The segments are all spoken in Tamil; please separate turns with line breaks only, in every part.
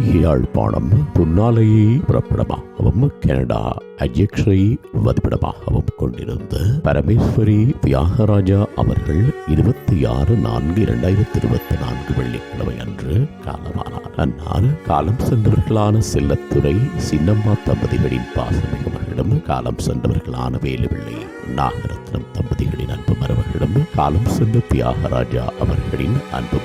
யாழ்ப்பாணம் புன்னாலையை புறப்படமாகவும் கனடா அஜெக்ஸை வதிப்பிடமாகவும் கொண்டிருந்த பரமேஸ்வரி தியாகராஜா அவர்கள் இருபத்தி ஆறு நான்கு இரண்டாயிரத்தி இருபத்தி நான்கு வெள்ளிக்கிழமை அன்று காலமானார். அன்னார் காலம் சென்றவர்களான செல்லத்துறை சின்னம்மா தம்பதிகளின் பாசமிகு காலம் சென்றவர்களான வேலுவிள்ளை நாகரத்னம் தம்பதிகளின் அன்பு மரவர்களிடம் காலம் சென்ற தியாகராஜா அவர்களின் அன்பு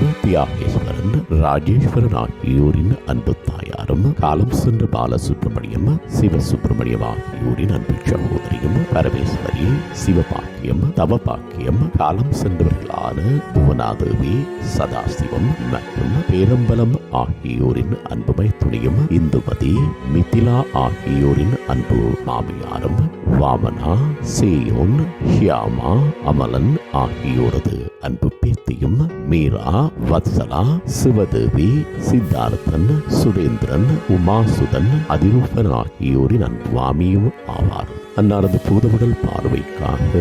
மனைவியும் தியாகேஸ்வரன் ராஜேஸ்வரன் ஆகியோரின் அன்பு தாயாரும் காலம் சென்ற பாலசுப்ரமணியம் சிவசுப்ரமணியம் ஆகியோரின் அன்பு சகோதரியும் பரமேஸ்வரி சிவபாக்கியம் தவபாக்கியம் காலம் சென்றவர்களான புவனாதேவி சதாசிவம் மற்றும் பேரம்பலம் ஆகியோரின் அன்புமை துணியும் இந்துமதி மிதிலா ஆகியோரின் அன்பு மாமியாரும் வாமனா சேயோன் ஹியாமா அமலன் ஆகியோரது அன்பு பேத்தியும் மீரா வத்சலா சிவதேவி சித்தார்த்தன் சுரேந்திரன் உமாசுதன் அதிரூபன் ஆகியோரின் அன்பு மாமியும் ஆவார். அன்னாரது பூதவுடல் பார்வைக்காக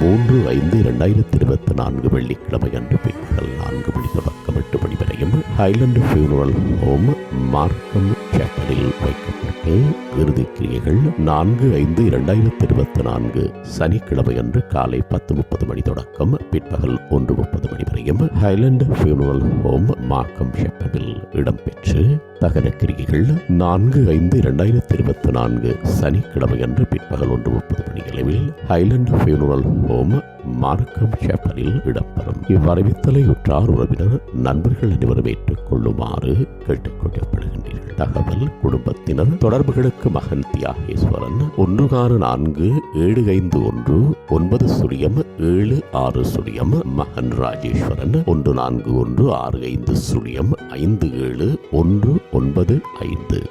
மூன்று ஐந்து இரண்டாயிரத்தி இருபத்தி நான்கு வெள்ளிக்கிழமை அன்று பிற்பகல் நான்கு மணி தொடக்கம் எட்டு மணி வரையும் ஹைலண்ட் ஃபியூனரல் ஹோம் மார்க்கம் சேட்டலில் வைக்கப்பட்டு இறுதி கிரியைகள் நான்கு ஐந்து இரண்டாயிரத்தி இருபத்தி நான்கு சனிக்கிழமை அன்று காலை பத்து முப்பது மணி தொடக்கம் பிற்பகல் ஒன்று முப்பது மணி வரையும் ஹைலண்ட் ஃபியூனரல் ஹோம் மார்க்கம் ஷெப்பவில் இடம்பெற்று தகன கிரிகைகள் நான்கு ஐந்து இரண்டாயிரத்தி இருபத்தி நான்கு சனிக்கிழமை அன்று பிற்பகல் ஒன்று முப்பது மணி அளவில் ஹைலண்ட் ஃபியூனரல் ஹோம் மார்க்கம் சேப்பலில் இடம்பெறும். இவ்வறிவித்தலை உற்றார் உறவினர் நண்பர்கள் அனைவரும் ஏற்றுக்கொள்ளுமாறு கேட்டுக்கொள்ளப்படுகின்றீர்கள். தகவல் குடும்பத்தினர் தொடர்புகளுக்கு மகன் தியாகேஸ்வரன் ஒன்று ஆறு நான்கு ஏழு ஐந்து ஒன்று ஒன்பது சுழியம் ஏழு ஆறு சுழியம் மகன் ராஜேஸ்வரன் ஒன்று நான்கு ஒன்று ஆறு ஐந்து சுழியம் ஐந்து ஏழு ஒன்று ஒன்பது ஐந்து.